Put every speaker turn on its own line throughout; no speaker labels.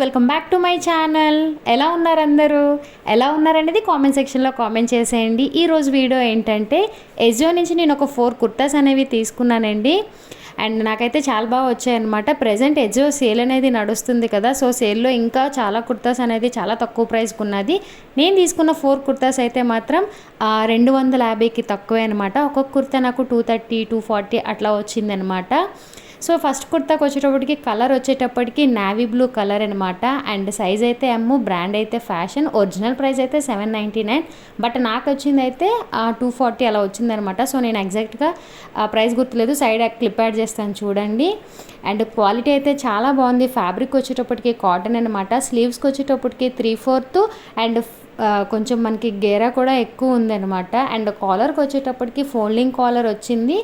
Welcome back to my channel. ఎలా ఉన్నారు అందరూ ఎలా ఉన్నారనేది కామెంట్ సెక్షన్లో కామెంట్ చేసేయండి. ఈరోజు వీడియో ఏంటంటే ఎజియో నుంచి నేను ఒక ఫోర్ కుర్తాస్ అనేవి తీసుకున్నానండి. అండ్ నాకైతే చాలా బాగా వచ్చాయన్నమాట. ప్రజెంట్ ఎజో సేల్ అనేది నడుస్తుంది కదా సో సేల్లో ఇంకా చాలా కుర్తాస్ అనేది చాలా తక్కువ ప్రైస్కి ఉన్నది. నేను తీసుకున్న ఫోర్ కుర్తాస్ అయితే మాత్రం రెండు వందల యాభైకి తక్కువే అనమాట ఒక్కొక్క కుర్తా నాకు టూ థర్టీ టూ ఫార్టీ అట్లా వచ్చిందనమాట సో ఫస్ట్ కుర్తాకి వచ్చేటప్పటికి కలర్ వచ్చేటప్పటికి నావీ బ్లూ కలర్ అనమాట అండ్ సైజ్ అయితే ఎమ్ము బ్రాండ్ అయితే ఫ్యాషన్ ఒరిజినల్ ప్రైస్ అయితే సెవెన్ నైంటీ నైన్ బట్ నాకు వచ్చింది అయితే టూ ఫార్టీ అలా వచ్చిందనమాట సో నేను ఎగ్జాక్ట్గా ప్రైస్ గుర్తులేదు. సైడ్ క్లిప్ యాడ్ చేస్తాను చూడండి. అండ్ క్వాలిటీ అయితే చాలా బాగుంది. ఫ్యాబ్రిక్ వచ్చేటప్పటికి కాటన్ అనమాట స్లీవ్స్కి వచ్చేటప్పటికి త్రీ ఫోర్త్ అండ్ కొంచెం మనకి గేరా కూడా ఎక్కువ ఉందన్నమాట. అండ్ కాలర్కి వచ్చేటప్పటికి ఫోల్డింగ్ కాలర్ వచ్చింది.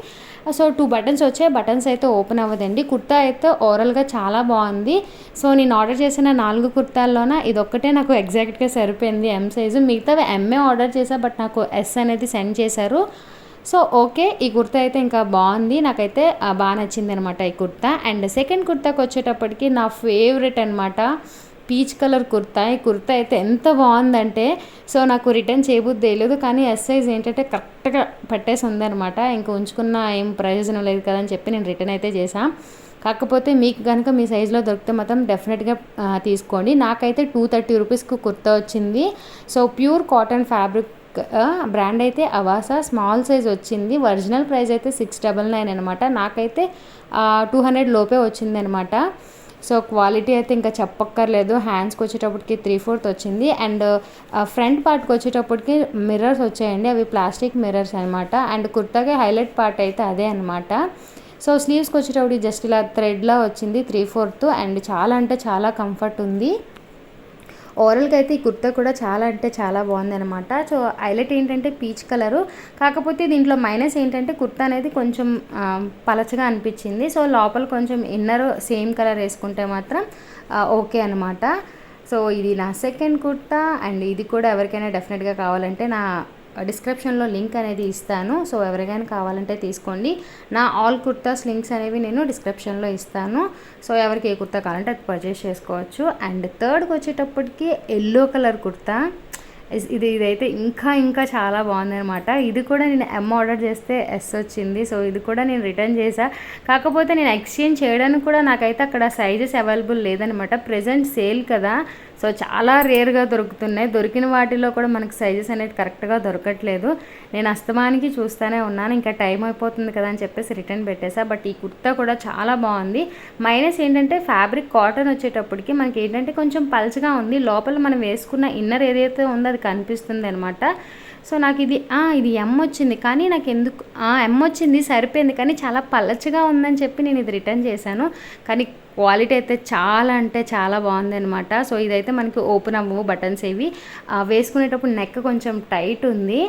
సో టూ బటన్స్ వచ్చాయి. బటన్స్ అయితే ఓపెన్ అవ్వదండి. కుర్తా అయితే ఓవరాల్గా చాలా బాగుంది. సో నేను ఆర్డర్ చేసిన నాలుగు కుర్తాల్లోన ఇది నాకు ఎగ్జాక్ట్గా సరిపోయింది. ఎం సైజు మిగతావి ఎంఏ ఆర్డర్ చేశా బట్ నాకు ఎస్ అనేది సెండ్ చేశారు. So okay. ఈ కుర్తా అయితే ఇంకా బాగుంది. నాకైతే బాగా నచ్చింది అనమాట ఈ కుర్తా. అండ్ సెకండ్ కుర్తాకి వచ్చేటప్పటికి నా ఫేవరెట్ అనమాట పీచ్ కలర్ కుర్తా. ఈ కుర్తా అయితే ఎంత బాగుందంటే సో నాకు రిటర్న్ చేయబుద్ధి తెలియదు కానీ ఎస్ సైజ్ ఏంటంటే కరెక్ట్గా పట్టేసి ఉందనమాట ఇంకా ఉంచుకున్న ఏం ప్రయోజనం లేదు కదా అని చెప్పి నేను రిటర్న్ అయితే చేశాను కాకపోతే మీకు కనుక మీ సైజులో దొరికితే మాత్రం డెఫినెట్గా తీసుకోండి. నాకైతే టూ థర్టీ రూపీస్కి కుర్తా వచ్చింది. So pure cotton fabric brand అయితే అవాసా స్మాల్ సైజ్ వచ్చింది. ఒరిజినల్ ప్రైస్ అయితే సిక్స్ డబల్ నైన్ అనమాట నాకైతే టూ హండ్రెడ్ లోపే వచ్చింది అనమాట సో క్వాలిటీ అయితే ఇంకా చెప్పక్కర్లేదు. హ్యాండ్స్కి వచ్చేటప్పటికి త్రీ ఫోర్త్ వచ్చింది. అండ్ ఫ్రంట్ పార్ట్కి వచ్చేటప్పటికి మిర్రర్స్ వచ్చాయండి. అవి ప్లాస్టిక్ మిర్రర్స్ అనమాట అండ్ కుర్తాకి హైలైట్ పార్ట్ అయితే అదే అనమాట సో స్లీవ్స్కి వచ్చేటప్పుడు జస్ట్ ఇలా థ్రెడ్లా వచ్చింది త్రీ ఫోర్త్ అండ్ చాలా అంటే చాలా కంఫర్ట్ ఉంది. ఓవరాల్గా అయితే ఈ కుర్తా కూడా చాలా అంటే చాలా బాగుంది అనమాట సో హైలైట్ ఏంటంటే పీచ్ కలరు కాకపోతే దీంట్లో మైనస్ ఏంటంటే కుర్తా అనేది కొంచెం పలచగా అనిపించింది. సో లోపల కొంచెం ఇన్నర్ సేమ్ కలర్ వేసుకుంటే మాత్రం ఓకే అనమాట సో ఇది నా సెకండ్ కుర్తా. అండ్ ఇది కూడా ఎవరికైనా డెఫినెట్గా కావాలంటే నా డిస్క్రిప్షన్లో లింక్ అనేది ఇస్తాను. సో ఎవరికైనా కావాలంటే తీసుకోండి. నా ఆల్ కుర్తాస్ లింక్స్ అనేవి నేను డిస్క్రిప్షన్లో ఇస్తాను. సో ఎవరికి ఏ కుర్తా కావాలంటే అది పర్చేస్ చేసుకోవచ్చు. అండ్ థర్డ్కి వచ్చేటప్పటికి ఎల్లో కలర్ కుర్తా. ఇది ఇదైతే ఇంకా ఇంకా చాలా బాగుంది అనమాట ఇది కూడా నేను ఎమ్ ఆర్డర్ చేస్తే ఎస్ వచ్చింది. సో ఇది కూడా నేను రిటర్న్ చేశా. కాకపోతే నేను ఎక్స్చేంజ్ చేయడానికి కూడా నాకైతే అక్కడ సైజెస్ అవైలబుల్ లేదనమాట ప్రజెంట్ సేల్ కదా. సో చాలా రేర్గా దొరుకుతున్నాయి. దొరికిన వాటిలో కూడా మనకు సైజెస్ అనేది కరెక్ట్గా దొరకట్లేదు. నేను అస్తమానికి చూస్తూనే ఉన్నాను. ఇంకా టైం అయిపోతుంది కదా అని చెప్పేసి రిటర్న్ పెట్టేసా బట్ ఈ కుర్తా కూడా చాలా బాగుంది. మైనస్ ఏంటంటే ఫ్యాబ్రిక్ కాటన్ వచ్చేటప్పటికి మనకి ఏంటంటే కొంచెం పల్చగా ఉంది. లోపల మనం వేసుకున్న ఇన్నర్ ఏదైతే ఉందో అది కనిపిస్తుంది అనమాట సో నాకు ఇది ఇది ఎమ్ వచ్చింది. కానీ నాకు ఎందుకు ఎమ్ వచ్చింది సరిపోయింది. కానీ చాలా పలచగా ఉందని చెప్పి నేను ఇది రిటర్న్ చేశాను. కానీ క్వాలిటీ అయితే చాలా అంటే చాలా బాగుంది అనమాట సో ఇదైతే మనకి ఓపెన్ అవ్వవు బటన్స్ ఇవి. వేసుకునేటప్పుడు నెక్ కొంచెం టైట్ ఉంది.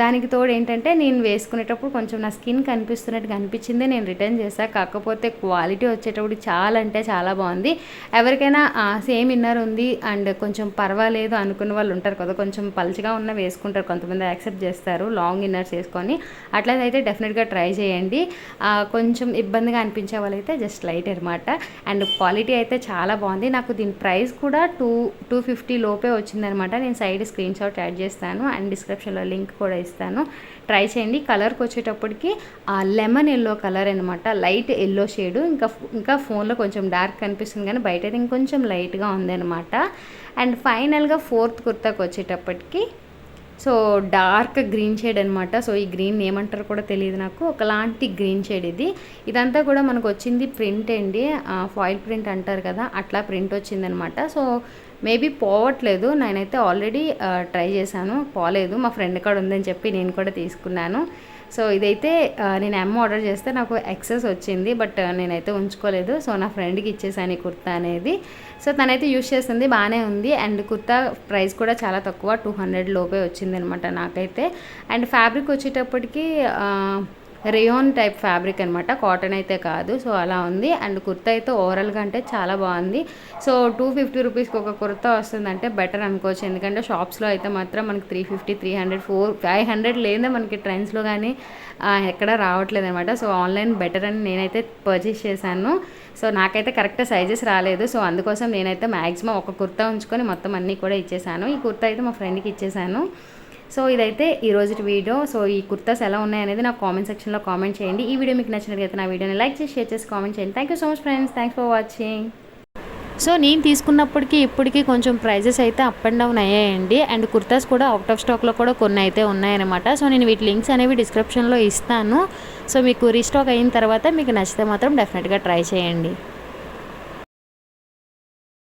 దానికి తోడు ఏంటంటే నేను వేసుకునేటప్పుడు కొంచెం నా స్కిన్ కనిపిస్తున్నట్టుగా అనిపించింది నేను రిటర్న్ చేశాను కాకపోతే క్వాలిటీ వచ్చేటప్పుడు చాలా అంటే చాలా బాగుంది. ఎవరికైనా సేమ్ ఇన్నర్ ఉంది అండ్ కొంచెం పర్వాలేదు అనుకున్న వాళ్ళు ఉంటారు కదా కొంచెం పల్చగా ఉన్న వేసుకుంటారు. కొంతమంది యాక్సెప్ట్ చేస్తారు లాంగ్ ఇన్నర్స్ వేసుకొని. అట్లయితే డెఫినెట్గా ట్రై చేయండి. కొంచెం ఇబ్బందిగా అనిపించే వాళ్ళైతే జస్ట్ లైట్ అనమాట అండ్ క్వాలిటీ అయితే చాలా బాగుంది. నాకు దీని ప్రైస్ కూడా టూ టూ ఫిఫ్టీ లోపే వచ్చిందనమాట నేను సైడ్ స్క్రీన్ షాట్ యాడ్ చేస్తాను. అండ్ డిస్క్రిప్షన్లో లింక్ కూడా ఇస్తాను. ట్రై చేయండి. కలర్కి వచ్చేటప్పటికి ఆ లెమన్ ఎల్లో కలర్ అనమాట లైట్ ఎల్లో షేడు. ఇంకా ఇంకా ఫోన్లో కొంచెం డార్క్ కనిపిస్తుంది కానీ బయట అయితే ఇంకొంచెం లైట్గా ఉందన్నమాట. అండ్ ఫైనల్గా ఫోర్త్ కుర్తాకు వచ్చేటప్పటికి సో డార్క్ గ్రీన్ షేడ్ అనమాట సో ఈ గ్రీన్ ఏమంటారో కూడా తెలియదు నాకు. ఒకలాంటి గ్రీన్ షేడ్ ఇది. ఇదంతా కూడా మనకు వచ్చింది ప్రింట్ అండి. ఫాయిల్ ప్రింట్ అంటారు కదా అట్లా ప్రింట్ వచ్చిందనమాట సో మేబీ పోవట్లేదు. నేనైతే ఆల్రెడీ ట్రై చేశాను. పోలేదు. మా ఫ్రెండ్ కాడ ఉందని చెప్పి నేను కూడా తీసుకున్నాను. సో ఇదైతే నేను ఎమ్ ఆర్డర్ చేస్తే నాకు ఎక్సెస్ వచ్చింది. బట్ నేనైతే ఉంచుకోలేదు. సో నా ఫ్రెండ్కి ఇచ్చేసాను ఈ కుర్తా అనేది. సో తనైతే యూస్ చేస్తుంది. బాగానే ఉంది. అండ్ కుర్తా ప్రైస్ కూడా చాలా తక్కువ. టూ హండ్రెడ్ లోపే వచ్చింది అనమాట నాకైతే. అండ్ ఫ్యాబ్రిక్ వచ్చేటప్పటికి రియోన్ టైప్ ఫ్యాబ్రిక్ అనమాట కాటన్ అయితే కాదు. సో అలా ఉంది. అండ్ కుర్తా అయితే ఓవరాల్గా అంటే చాలా బాగుంది. సో టూ ఫిఫ్టీ రూపీస్కి ఒక కుర్తా వస్తుందంటే బెటర్ అనుకోవచ్చు. ఎందుకంటే షాప్స్లో అయితే మాత్రం మనకి three fifty three hundred four five hundred లేదా మనకి ట్రెండ్స్లో కానీ ఎక్కడ రావట్లేదు అనమాట సో ఆన్లైన్ బెటర్ అని నేనైతే పర్చేస్ చేశాను. సో నాకైతే కరెక్ట్ సైజెస్ రాలేదు. సో అందుకోసం నేనైతే మ్యాక్సిమం ఒక కుర్తా ఉంచుకొని మొత్తం అన్నీ కూడా ఇచ్చేసాను. ఈ కుర్తా అయితే మా ఫ్రెండ్కి ఇచ్చేసాను. సో ఇదైతే ఈ రోజు వీడియో. సో ఈ కుర్తాస్ ఎలా ఉన్నాయనేది నాకు కామెంట్ సెక్షన్లో కామెంట్ చేయండి. ఈ వీడియో మీకు నచ్చినట్లయితే నా వీడియోని లైక్ చేసి షేర్ చేసి కామెంట్ చేయండి. Thank you so much friends thanks for watching so నేను తీసుకున్నప్పటికీ ఇప్పటికీ కొంచెం ప్రైజెస్ అయితే అప్ అండ్ డౌన్ అయ్యాయండి. అండ్ కుర్తాస్ కూడా అవుట్ ఆఫ్ స్టాక్లో కూడా కొన్ని అయితే ఉన్నాయన్నమాట. సో నేను వీటి లింక్స్ అనేవి డిస్క్రిప్షన్లో ఇస్తాను. సో మీకు రీస్టాక్ అయిన తర్వాత మీకు నచ్చితే మాత్రం డెఫినెట్గా ట్రై చేయండి.